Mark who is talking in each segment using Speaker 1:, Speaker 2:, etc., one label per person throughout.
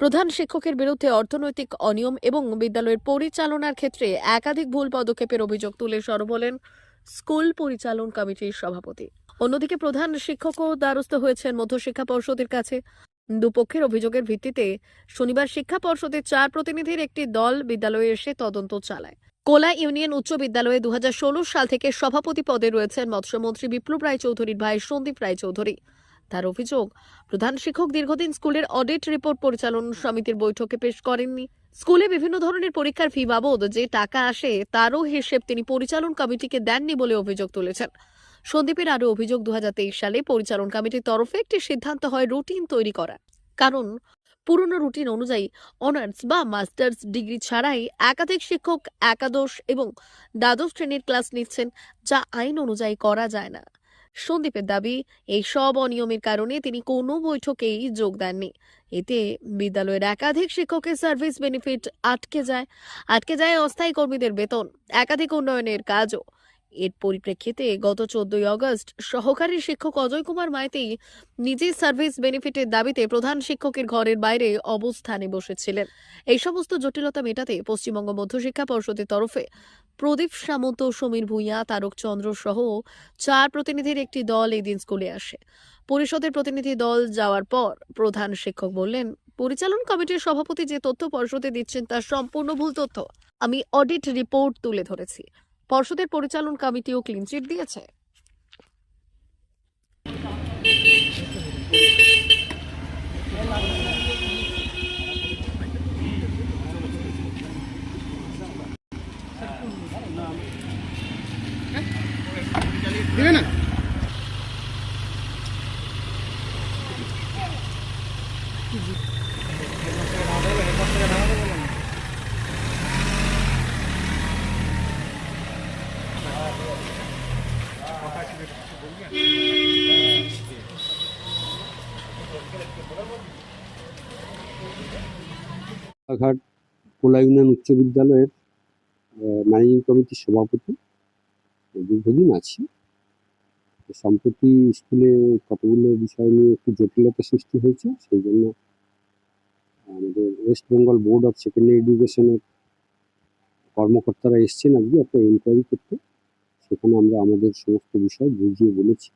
Speaker 1: প্রধান শিক্ষকের বিরুদ্ধে অর্থনৈতিক অনিয়ম এবং বিদ্যালয়ের পরিচালনার ক্ষেত্রে একাধিক ভুল পদক্ষেপের অভিযোগ তুলে সরব হলেন স্কুল পরিচালন কমিটির সভাপতি। অন্যদিকে প্রধান শিক্ষকও দ্বারস্থ হয়েছেন মধ্যশিক্ষা পর্ষদের কাছে। দুপক্ষের অভিযোগের ভিত্তিতে শনিবার শিক্ষা পর্ষদের চার প্রতিনিধির একটি দল বিদ্যালয়ে এসে তদন্ত চালায়। কোলা ইউনিয়ন উচ্চ বিদ্যালয়ে দু হাজার ষোলো সাল থেকে সভাপতি পদে রয়েছেন মৎস্যমন্ত্রী বিপ্লব রায়চৌধুরীর ভাই সন্দীপ রায়চৌধুরী। তার অভিযোগ, প্রধান শিক্ষক দীর্ঘদিন স্কুলের অডিট রিপোর্ট পরিচালন সমিতির বৈঠকে পেশ করেননি। স্কুলে বিভিন্ন ধরনের পরীক্ষার ফি বাবদ যে টাকা আসে, তারও হিসেব তিনি পরিচালন কমিটিকে দেননি বলে অভিযোগ তুলেছেন। সন্দীপের আরও অভিযোগ, দুহাজার তেইশ সালে পরিচালন কমিটির তরফে একটি সিদ্ধান্ত হয় রুটিন তৈরি করা কারণ, পুরনো রুটিন অনুযায়ী অনার্স বা মাস্টার্স ডিগ্রি ছাড়াই একাধিক শিক্ষক, একাদশ এবং দ্বাদশ শ্রেণির ক্লাস নিচ্ছেন, যা আইন অনুযায়ী করা যায় না। সন্দীপের দাবি, এই সব অনিয়মের কারণে তিনি কোনো বৈঠকেই যোগ দেননি। এতে বিদ্যালয়ের একাধিক শিক্ষকের সার্ভিস বেনিফিট আটকে যায় আটকে যায় অস্থায়ী কর্মীদের বেতন, একাধিক উন্নয়নের কাজও। এর পরিপ্রেক্ষিতে গত চোদ্দই আগস্ট সহকারী শিক্ষক অজয় কুমার মাইতি নিজের সার্ভিস বেনিফিটের দাবিতে প্রধান শিক্ষকের ঘরের বাইরে অবস্থানে বসেছিলেন। এই সমস্ত জটিলতা মেটাতে পশ্চিমবঙ্গ মধ্যশিক্ষা পর্ষদের তরফে প্রদীপ সামন্ত, সমীর ভূঁইয়া, তারক চন্দ্র সহ চার প্রতিনিধির একটি দল এই দিন স্কুলে আসে। পরিষদের প্রতিনিধি দল যাওয়ার পর প্রধান শিক্ষক বললেন, পরিচালন কমিটির সভাপতি যে তথ্য পর্ষদে দিচ্ছেন তা সম্পূর্ণ ভুল তথ্য আমি অডিট রিপোর্ট তুলে ধরেছি। পর্ষদের পরিচালন কমিটিও ক্লিনচিট দিয়েছে।
Speaker 2: দিবে না?
Speaker 3: রানাঘাট কোলা ইউনিয়ন উচ্চ বিদ্যালয়ের ম্যানেজিং কমিটির সভাপতি দীর্ঘদিন আছি। সম্প্রতি স্কুলে কতগুলো বিষয় নিয়ে একটু জটিলতা সৃষ্টি হয়েছে, সেই জন্য আমাদের West Bengal Board of Secondary এডুকেশনের কর্মকর্তারা এসছেন আজকে একটা এনকোয়ারি করতে। সেখানে আমরা আমাদের সমস্ত বিষয় বুঝিয়ে বলেছি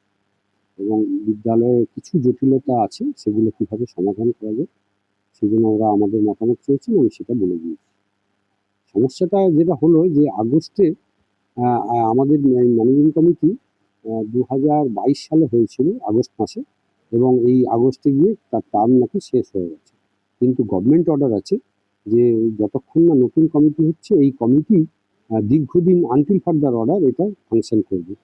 Speaker 3: এবং বিদ্যালয়ে কিছু জটিলতা আছে, সেগুলো কীভাবে সমাধান করা যায়, সেই জন্য ওরা আমাদের মতামত চেয়েছেন, আমি সেটা বলে দিয়েছি। সমস্যাটা যেটা হলো যে আগস্টে আমাদের ম্যানেজিং কমিটি দু হাজার বাইশ সালে হয়েছিল আগস্ট মাসে এবং এই আগস্টে গিয়ে তার টার্ম নাকি শেষ হয়ে গেছে। কিন্তু গভর্নমেন্ট অর্ডার আছে যে যতক্ষণ না নতুন কমিটি হচ্ছে, এই কমিটি দীর্ঘদিন আনটিল ফার্দার অর্ডার এটা ফাংশন করবে।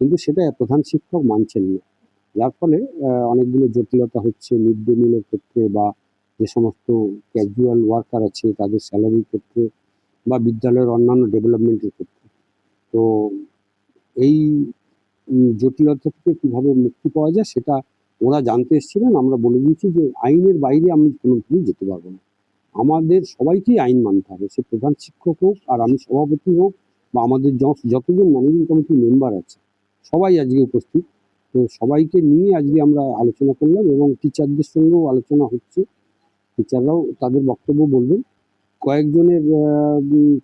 Speaker 3: কিন্তু সেটা প্রধান শিক্ষক মানছেন না। যার ফলে অনেকগুলো জটিলতা হচ্ছে মিড ডে মিলের ক্ষেত্রে বা যে সমস্ত ক্যাজুয়াল ওয়ার্কার আছে তাদের স্যালারির ক্ষেত্রে বা বিদ্যালয়ের অন্যান্য ডেভেলপমেন্টের ক্ষেত্রে। তো এই জটিলতা থেকে কীভাবে মুক্তি পাওয়া যায় সেটা ওরা জানতে এসেছিলেন। আমরা বলে দিয়েছি যে আইনের বাইরে আমি কোনোভাবেই যেতে পারব না। আমাদের সবাইকেই আইন মানতে হবে, সে প্রধান শিক্ষক হোক আর আমি সভাপতি হোক বা আমাদের যতজন ম্যানেজিং কমিটির মেম্বার আছে, সবাই আজকে উপস্থিত। তো সবাইকে নিয়ে আজকে আমরা আলোচনা করলাম এবং টিচারদের সঙ্গেও আলোচনা হচ্ছে। টিচাররাও তাদের বক্তব্য বলবেন। কয়েকজনের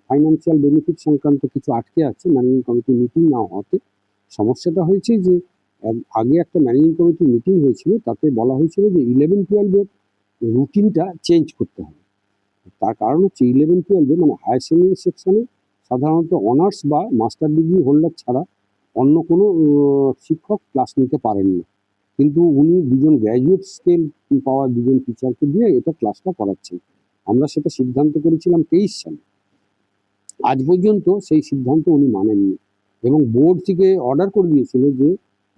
Speaker 3: ফাইন্যান্সিয়াল বেনিফিট সংক্রান্ত কিছু আটকে আছে ম্যানেজিং কমিটি মিটিং না হওয়াতে। সমস্যাটা হয়েছে যে আগে একটা ম্যানেজিং কমিটি মিটিং হয়েছিল, তাতে বলা হয়েছিল যে ইলেভেন টুয়েলভের রুটিনটা চেঞ্জ করতে হবে। তার কারণ হচ্ছে ইলেভেন টুয়েলভে মানে হায়ার সেকেন্ডারি সেকশনে সাধারণত অনার্স বা মাস্টার ডিগ্রি হোল্ডার ছাড়া অন্য কোনো শিক্ষক ক্লাস নিতে পারেন না। কিন্তু উনি দুজন গ্র্যাজুয়েট স্কেল পাওয়া দুজন টিচারকে দিয়ে এটা ক্লাসটা করাচ্ছেন। আমরা সেটা সিদ্ধান্ত করেছিলাম তেইশ সালে। আজ পর্যন্ত সেই সিদ্ধান্ত উনি মানেননি। এবং বোর্ড থেকে অর্ডার করে দিয়েছিল যে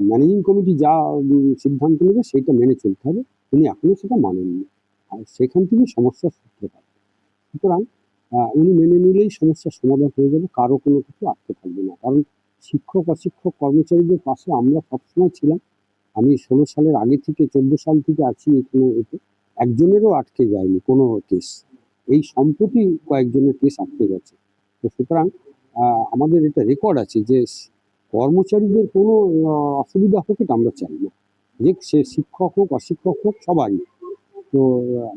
Speaker 3: ম্যানেজিং কমিটি যা সিদ্ধান্ত নেবে সেটা মেনে চলতে হবে। উনি এখনও সেটা মানেননি। আর সেখান থেকে সমস্যার সূত্রপাত। সুতরাং উনি মেনে নিলেই সমস্যার সমাধান হয়ে যাবে, কারও কোনো কিছু আটকে থাকবে না। কারণ শিক্ষক, অশিক্ষক, কর্মচারীদের পাশে আমরা সবসময় ছিলাম। আমি ষোলো সালের আগে থেকে, চোদ্দ সাল থেকে আছি এখানে এতে। একজনেরও আটকে যায়নি কোনো কেস এই সম্প্রতি কয়েকজনের কেস আটকে গেছে। তো সুতরাং আমাদের এটা রেকর্ড আছে যে কর্মচারীদের কোনো অসুবিধা হোক এটা আমরা চাই না। যে সে শিক্ষক হোক, অশিক্ষক হোক সবাই তো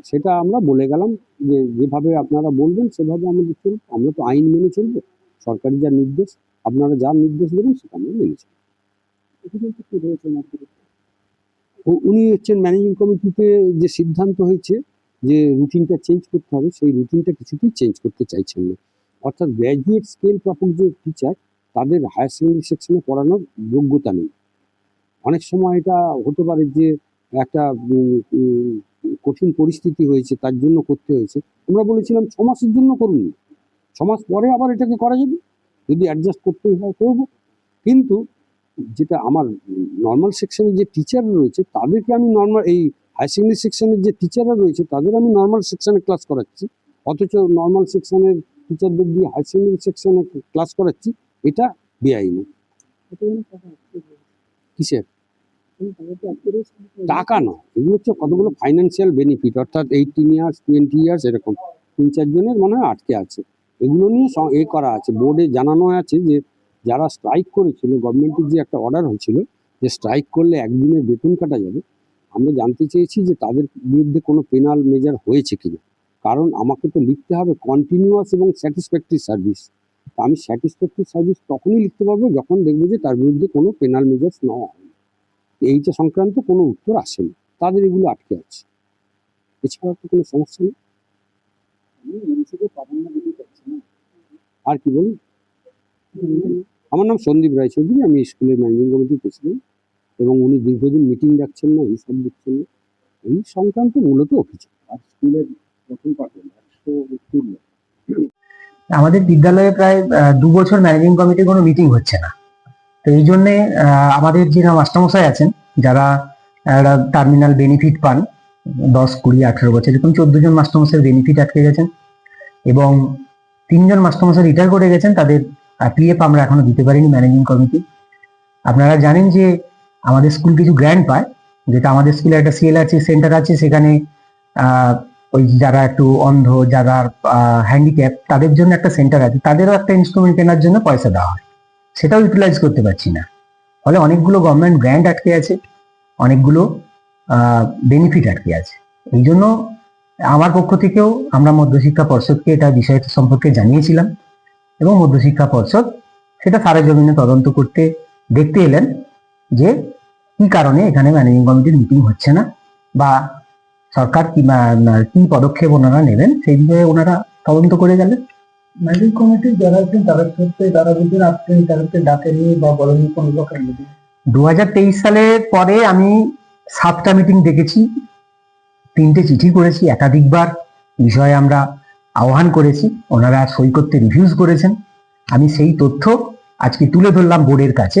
Speaker 3: সেটা আমরা বলে গেলাম যে যেভাবে আপনারা বলবেন, সেভাবে আমাদের চলবে। আমরা তো আইন মেনে চলবো। সরকারি যা নির্দেশ, আপনারা যা নির্দেশ দেবেন, সেটা আমরা মেনে চলবো। উনি হচ্ছেন ম্যানেজিং কমিটিতে যে সিদ্ধান্ত হয়েছে যে রুটিনটা চেঞ্জ করতে হবে, সেই রুটিনটা কিছুতেই চেঞ্জ করতে চাইছেন না। অর্থাৎ গ্র্যাজুয়েট স্কেল প্রাপক যে টিচার তাদের হায়ার সেকেন্ডারি সেকশনে পড়ানোর যোগ্যতা নেই। অনেক সময় এটা হতে পারে যে একটা কঠিন পরিস্থিতি হয়েছে, তার জন্য করতে হয়েছে। আমরা বলেছিলাম, ছ মাসের জন্য করুন। ছ মাস পরে আবার এটাকে করা যাবে। যদি অ্যাডজাস্ট করতেই হয়, করব। কিন্তু যেটা আমার নর্মাল সেকশনের যে টিচার রয়েছে, তাদেরকে আমি নর্মাল এই হায়ার সেকেন্ডারি সেকশনের যে টিচাররা রয়েছে, তাদের আমি নর্মাল সেকশনে ক্লাস করাচ্ছি। অথচ নর্মাল সেকশনের টিচারদের দিয়ে হায়ার সেকেন্ডারি সেকশনে ক্লাস করাচ্ছি, এটা বেআইনি। কিসের? টাকা নয় এগুলো হচ্ছে কতগুলো ফাইন্যান্সিয়াল বেনিফিট অর্থাৎ এইটিন ইয়ার্স টোয়েন্টি ইয়ার্স এরকম। তিন চারজনের মনে হয় আটকে আছে। এগুলো নিয়ে এ করা আছে। বোর্ডে জানানো আছে যে, যারা স্ট্রাইক করেছিল গভর্নমেন্টের যে একটা অর্ডার হয়েছিল, যে স্ট্রাইক করলে একদিনের বেতন কাটা যাবে, আমরা জানতে চেয়েছি যে তাদের বিরুদ্ধে কোনো পেনাল মেজার হয়েছে কিনা। কারণ আমাকে তো লিখতে হবে কন্টিনিউয়াস এবং স্যাটিসফ্যাক্টরি সার্ভিস আমি স্যাটিসফ্যাক্টরি সার্ভিস তখনই লিখতে পারব যখন দেখব যে তার বিরুদ্ধে কোনো পেনাল মেজার্স নেওয়া হয়নি। এইটা সংক্রান্ত কোনো উত্তর আসেনি। তাদের এগুলো আটকে আছে। এছাড়া তো কোনো সমস্যা নেই? আর কি বলুন? আমার নাম সন্দীপ রায়চৌধুরী আমি স্কুলের ম্যানেজিং কমিটির প্রেসিডেন্ট এবং উনি দীর্ঘদিন মিটিং ডাকছেন না, হিসাব দিচ্ছেন না। এই সংক্রান্ত মূলত অভিযোগ। আর স্কুলের প্রথম পাঠন একশো উত্তীর্ণ
Speaker 4: আমাদের বিদ্যালয়ে প্রায় দু বছর ম্যানেজিং কমিটির কোনো মিটিং হচ্ছে না। তো এই জন্যে আমাদের যারা মাস্টারমশাই আছেন, যারা টার্মিনাল বেনিফিট পান, দশ, কুড়ি, আঠেরো বছর, এরকম চোদ্দ জন মাস্টারমশাই বেনিফিট আটকে গেছেন এবং তিনজন মাস্টারমশাই রিটায়ার করে গেছেন, তাদের পিএফ আমরা এখনও দিতে পারিনি ম্যানেজিং কমিটি আপনারা জানেন যে আমাদের স্কুল কিছু গ্র্যান্ড পায়, যেটা আমাদের স্কুলে একটা সিএলআরসি সেন্টার আছে, সেখানে ওই যারা একটু অন্ধ, যারা হ্যান্ডিক্যাপ তাদের জন্য একটা সেন্টার আছে। তাদেরও একটা ইনস্ট্রুমেন্ট কেনার জন্য পয়সা দেওয়া হয়। সেটাও ইউটিলাইজ করতে পারছি না। ফলে অনেকগুলো গভর্নমেন্ট গ্র্যান্ট আটকে আছে, অনেকগুলো বেনিফিট আটকে আছে। এই জন্য আমার পক্ষ থেকেও আমরা মধ্যশিক্ষা পর্ষদকে এটা বিষয়টা সম্পর্কে জানিয়েছিলাম এবং মধ্যশিক্ষা পর্ষদ সেটা সারা জমিনে তদন্ত করতে দেখতে এলেন যে কি কারণে এখানে ম্যানেজিং কমিটির মিটিং হচ্ছে না বা সরকার কি কি পদক্ষেপ ওনারা নেবেন সেই বিষয়ে ওনারা তদন্ত করে গেলেন
Speaker 5: ম্যানেজিং কমিটির যারা আছেন তাদের ক্ষেত্রে তারা বলছেন আপনি তাদেরকে ডাকেননি বা বলেননি কোন প্রকার মিটিং
Speaker 4: দু সালের পরে আমি সাতটা মিটিং দেখেছি। তিনটে চিঠি করেছি একাধিকবার। বিষয়ে আমরা আহ্বান করেছি। ওনারা সই করতে রিভিউজ করেছেন। আমি সেই তথ্য আজকে তুলে ধরলাম বোর্ডের কাছে।